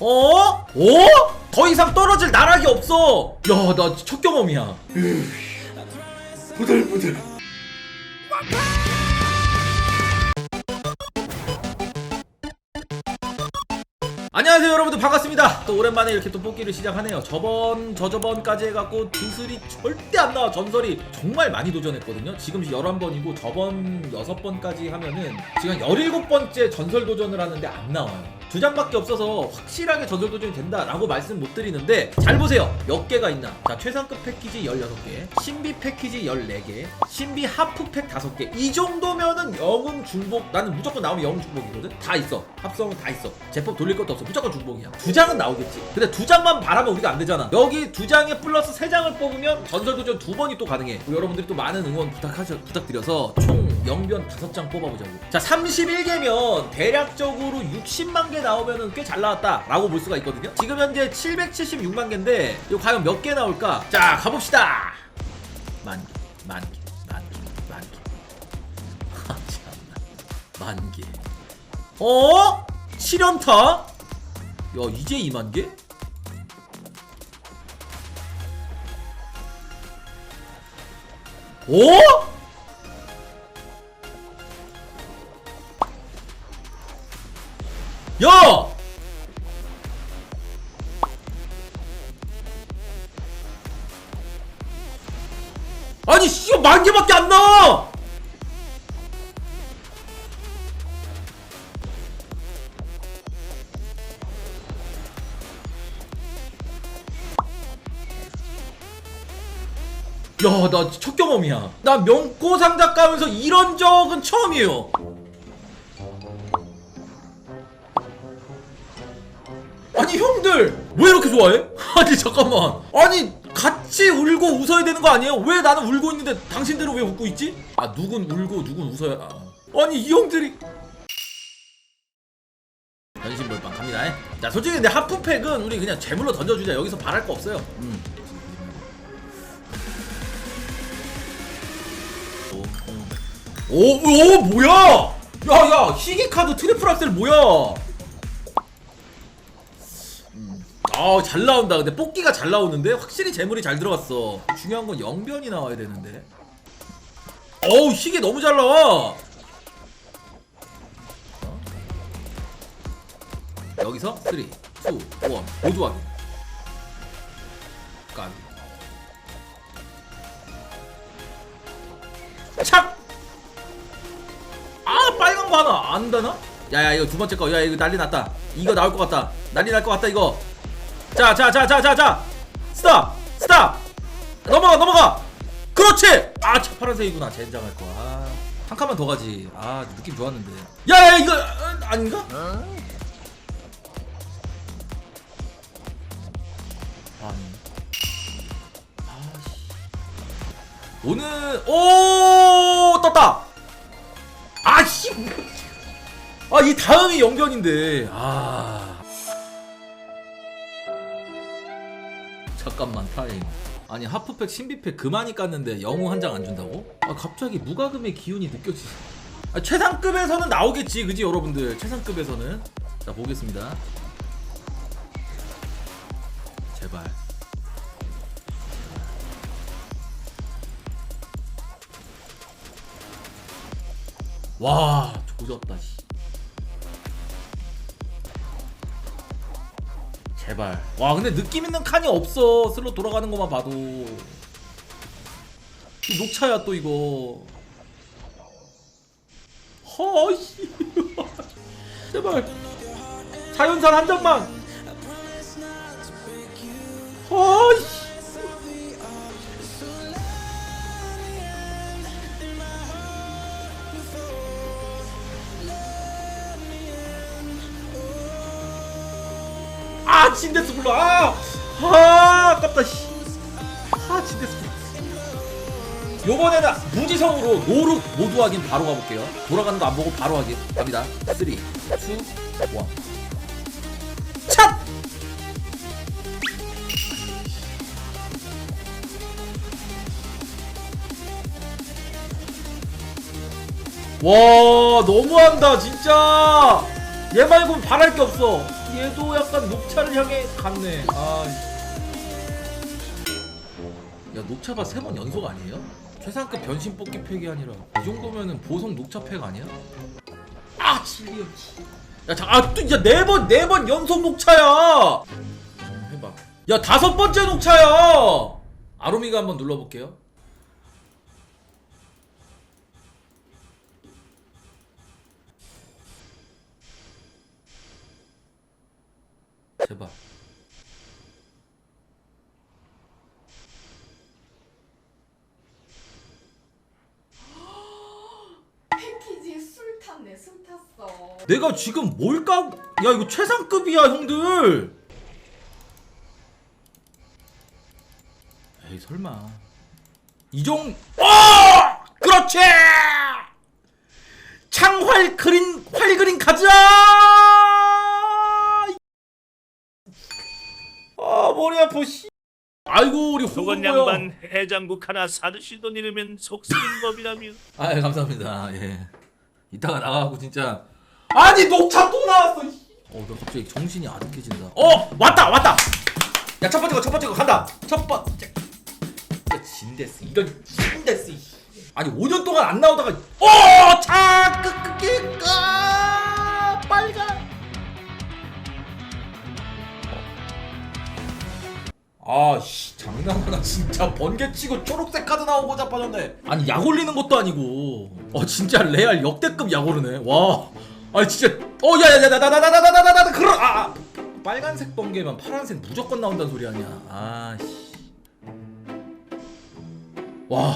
어? 어? 더 이상 떨어질 나락이 없어. 야, 나 첫 경험이야. 부들부들. 안녕하세요 여러분들. 반갑습니다. 또 오랜만에 이렇게 또 뽑기를 시작하네요. 저번 저저번까지 해갖고 주술이 절대 안 나와. 전설이 정말 많이 도전했거든요. 지금 11번이고 저번 6번까지 하면은 지금 17번째 전설 도전을 하는데 안 나와요. 두 장밖에 없어서 확실하게 전설 도전이 된다라고 말씀 못 드리는데 잘 보세요. 몇 개가 있나? 자 최상급 패키지 16개 신비 패키지 14개 신비 하프팩 5개. 이 정도면은 영웅 중복 나는 무조건 나오면 영웅 중복이거든. 다 있어. 합성은 다 있어. 제법 돌릴 것도 없어 무조건 중복이야 두 장은 나오겠지 근데 두 장만 바라면 우리가 안 되잖아 여기 두 장에 플러스 세 장을 뽑으면 전설 도전 두 번이 또 가능해 여러분들이 또 많은 응원 부탁하셔 부탁드려서 총 영변 다섯 장 뽑아보자고 자 31개면 대략적으로 60만 개 나오면은 꽤 잘 나왔다라고 볼 수가 있거든요 지금 현재 776만 개인데 이거 과연 몇 개 나올까 자 가봅시다 만 개, 만 개, 만 개, 만 개. 아, 참나. 만 개. 어? 7연타? 야, 이제 2만 개? 오? 야! 아니 씨만 개밖에 안 나와! 야, 나 첫 경험이야. 나 명고 상자 까면서 이런 적은 처음이에요. 아니 형들 왜 이렇게 좋아해? 아니 잠깐만 아니 같이 울고 웃어야 되는 거 아니에요? 왜 나는 울고 있는데 당신들은 왜 웃고 있지? 아 누군 울고 누군 웃어야 아. 아니 이 형들이 변신벌빵 갑니다 에? 자 솔직히 근데 하프팩은 우리 그냥 재물로 던져주자 여기서 바랄 거 없어요 음. 오, 오, 오 뭐야? 야야 희귀 카드 트리플 악셀 뭐야? 아잘 나온다. 근데 뽑기가 잘 나오는데? 확실히 재물이 잘 들어갔어. 중요한 건 영변이 나와야 되는데. 어우 희게 너무 잘 나와. 어? 여기서 3 2 1 모두 확인. 깐. 착! 안 되나? 야야 이거 두 번째 거야 이거 난리 났다 이거 나올 것 같다 난리 날 것 같다 이거 자, 자, 자, 자, 자, 자. 스탑! 스탑! 넘어가, 넘어가! 그렇지! 아, 차 파란색이구나. 젠장할 거. 아, 한 칸만 더 가지. 아, 느낌 좋았는데. 야, 야, 이거, 어, 아닌가? 아니. 아씨. 오늘, 오! 떴다! 아씨! 아, 이 다음이 영변인데. 아. 잠깐만 타임. 아니 하프팩 신비팩 그 많이 깠는데 영웅 한 장 안 준다고? 아 갑자기 무과금의 기운이 느껴지 아, 최상급에서는 나오겠지 그지 여러분들? 최상급에서는. 자 보겠습니다. 제발. 와 조졌다 씨 제발. 와 근데 느낌 있는 칸이 없어. 슬로 돌아가는 것만 봐도. 이 녹차야 또 이거. 허씨. 제발. 자연산 한 잔만. 진데스 불러. 아, 아 아깝다 씨. 아 진데스 불러. 요번에는 무지성으로 노룩 모두 확인 바로 가볼게요. 돌아가는 거 안 보고 바로 확인 갑니다. 3 2 1 찹! 와 너무한다 진짜. 얘 말고는 바랄 게 없어 얘도 약간 녹차를 향해 갔네. 아. 야 녹차가 세 번 연속 아니에요? 최상급 변신 뽑기 팩이 아니라 이 정도면은 보성 녹차 팩 아니야? 아 실리언. 야자 아또야네번 네 번 연속 녹차야. 음, 해봐. 야 다섯 번째 녹차야. 아로미가 한번 눌러볼게요. 제발. 패키지에 술 탔네 술 탔어 내가 지금 뭘 까? 야 이거 최상급이야 형들. 에이 설마. 이종. 어! 그렇지. 창활 그린 활 그린 가자. 아 아파 씨. 아이고 우리 홍보야. 양반 해장국 하나 사드시던 이르면 속쓰린 법이라며 아 예, 감사합니다. 예. 이따가 나가고 진짜 아니 녹차 또 나왔어. 어, 너 갑자기 정신이 아득해진다. 어, 왔다, 왔다. 야, 첫 번째 거, 첫 번째 거 간다. 첫 번째. 야, 진데스 이런 진데스. 이. 아니 5년 동안 안 나오다가 어, 차 아씨 장난하나 진짜 번개치고 초록색 카드 나오고 자빠졌네 아니 약 올리는 것도 아니고 어 진짜 레알 역대급 약 오르네 와 아니 진짜 어 야야야 나 나 나 나 나 나나 그런 아, 아 빨간색 번개면 파란색 무조건 나온다는 소리 아니야 아씨 와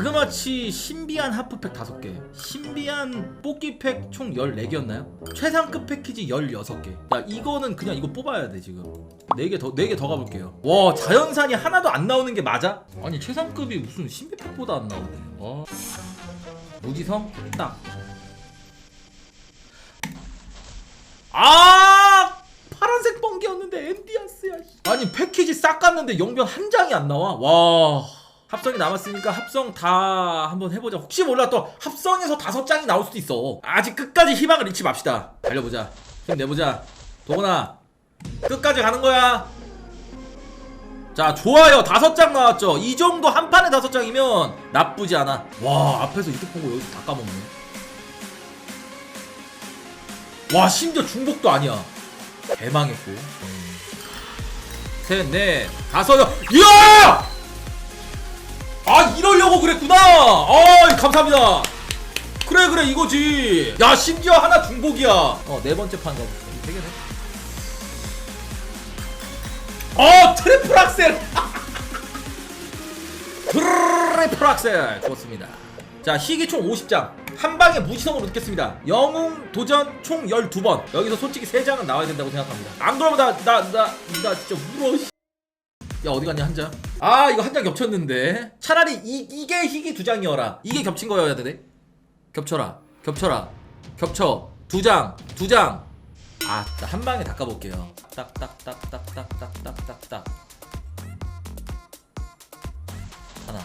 자그마치 신비한 하프팩 5개 신비한 뽑기팩 총 14개였나요? 최상급 패키지 16개. 야 이거는 그냥 이거 뽑아야 돼 지금. 4개 더, 4개 더 가볼게요. 와 자연산이 하나도 안 나오는 게 맞아? 아니 최상급이 무슨 신비팩보다 안 나오네. 와 무지성? 딱. 아! 파란색 번개였는데 엔디아스야 씨. 아니 패키지 싹 갔는데 영변 한 장이 안 나와? 와 합성이 남았으니까 합성 다 한번 해보자. 혹시 몰라 또 합성에서 다섯 장이 나올 수도 있어. 아직 끝까지 희망을 잃지 맙시다. 달려보자. 힘 내보자. 도건아 끝까지 가는 거야. 자 좋아요. 다섯 장 나왔죠. 이 정도 한 판에 다섯 장이면 나쁘지 않아. 와 앞에서 이득 보고 여기서 다 까먹네. 와 심지어 중복도 아니야. 대망했고 셋넷 다섯 여 이야 아 이러려고 그랬구나. 아 감사합니다. 그래 그래 이거지. 야 심지어 하나 중복이야. 어 네 번째 판세 개네. 어 트리플 악셀. 트리플 악셀. 좋습니다. 자 희귀 총 50장. 한 방에 무지성으로 넣겠습니다. 영웅 도전 총 12번. 여기서 솔직히 3장은 나와야 된다고 생각합니다. 안 그러면 나 나 나 나 진짜 울어 씨. 야 어디 갔냐 한 장? 아 이거 한 장 겹쳤는데. 차라리 이, 이게 희귀 두 장이어라. 이게 겹친 거여야 되네. 겹쳐라. 겹쳐라. 겹쳐. 두장두장 아 한 방에 닦아볼게요. 딱딱딱딱딱딱딱딱 하나.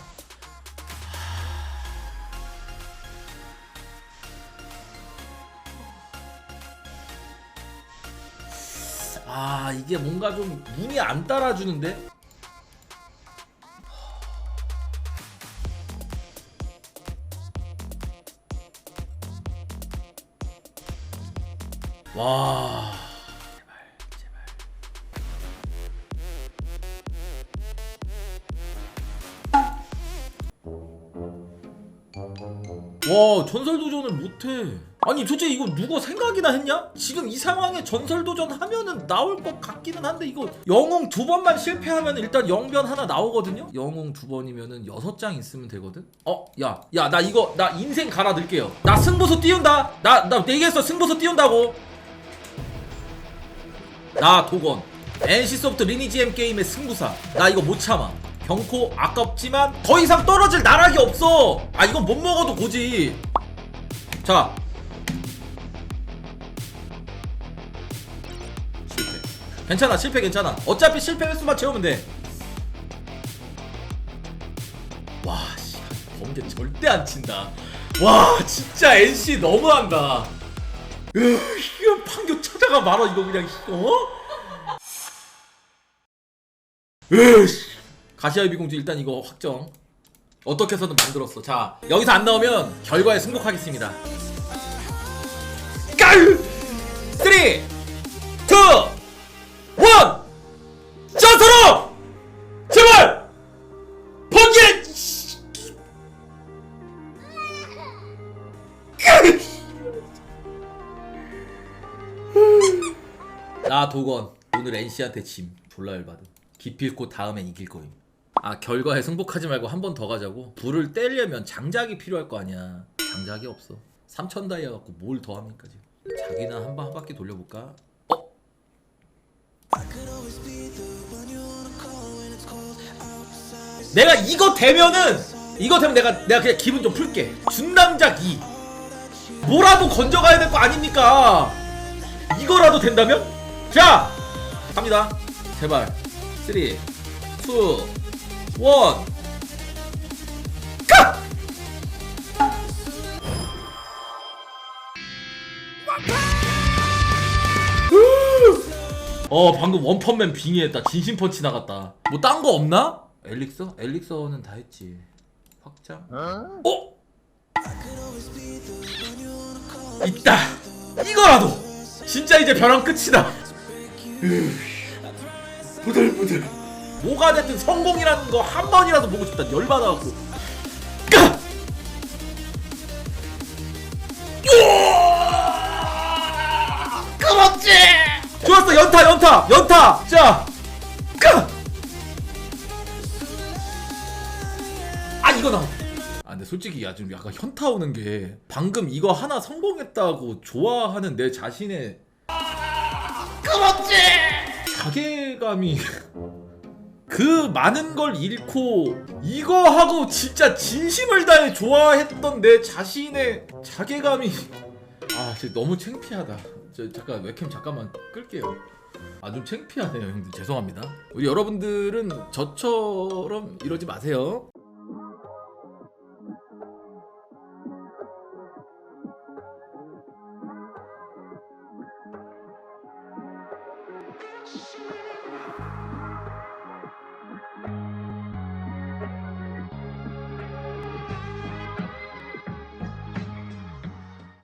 아 이게 뭔가 좀 눈이 안 따라주는데 와 전설 도전을 못해 아니 도대체 이거 누가 생각이나 했냐? 지금 이 상황에 전설 도전 하면은 나올 것 같기는 한데 이거 영웅 두 번만 실패하면 일단 영변 하나 나오거든요? 영웅 두 번이면은 여섯 장 있으면 되거든? 어? 야, 야, 나 이거, 나 인생 갈아 넣을게요. 나 승부수 띄운다! 나, 나 얘기했어. 승부수 띄운다고! 나 도건. NC소프트 리니지엠 게임의 승부사. 나 이거 못 참아. 경코 아깝지만 더 이상 떨어질 나락이 없어. 아 이건 못 먹어도 고지. 자. 실패. 괜찮아 실패 괜찮아. 어차피 실패 횟수만 채우면 돼. 와 씨. 번개 절대 안 친다. 와 진짜 NC 너무한다. 으, 이거 판교 하다가 말아 이거 그냥 어? 으씨 가시아이비 공주 일단 이거 확정 어떻게 해서든 만들었어 자 여기서 안 나오면 결과에 승복하겠습니다 깔! 3 2 1 전서로! 제발! 번개! 나 도건 오늘 NC한테 짐 졸라 열받음 기필코 다음엔 이길 거임 아 결과에 승복하지 말고 한 번 더 가자고 불을 떼려면 장작이 필요할 거 아니야 장작이 없어 3천 다이아 갖고 뭘 더 합니까 지금 자기나 한 번 한 바퀴 돌려볼까? 어? 내가 이거 되면은 이거 되면 내가 내가 그냥 기분 좀 풀게 준남작 2 뭐라도 건져가야 될 거 아닙니까 이거라도 된다면? 자! 갑니다 제발 3 2 1 가! 어 방금 원펀맨 빙의했다 진심 펀치 나갔다 뭐 딴 거 없나? 엘릭서? 엘릭서는 다 했지 확장? 어? 있다 이거라도 진짜 이제 벼랑 끝이다 으, 부들부들 뭐가 됐든 성공이라는 거 한 번이라도 보고 싶다. 열받아갖고! 그렇지! 좋았어. 연타 연타 연타. 자 까! 아 이거 나. 아 근데 솔직히 야좀 약간 현타 오는 게 방금 이거 하나 성공했다고 좋아하는 내 자신의 그렇지! 자괴감이 그 많은 걸 잃고 이거 하고 진짜 진심을 다해 좋아했던 내 자신의 자괴감이 아 진짜 너무 창피하다. 저 잠깐 웹캠 잠깐만 끌게요. 아 좀 창피하네요 형들 죄송합니다. 우리 여러분들은 저처럼 이러지 마세요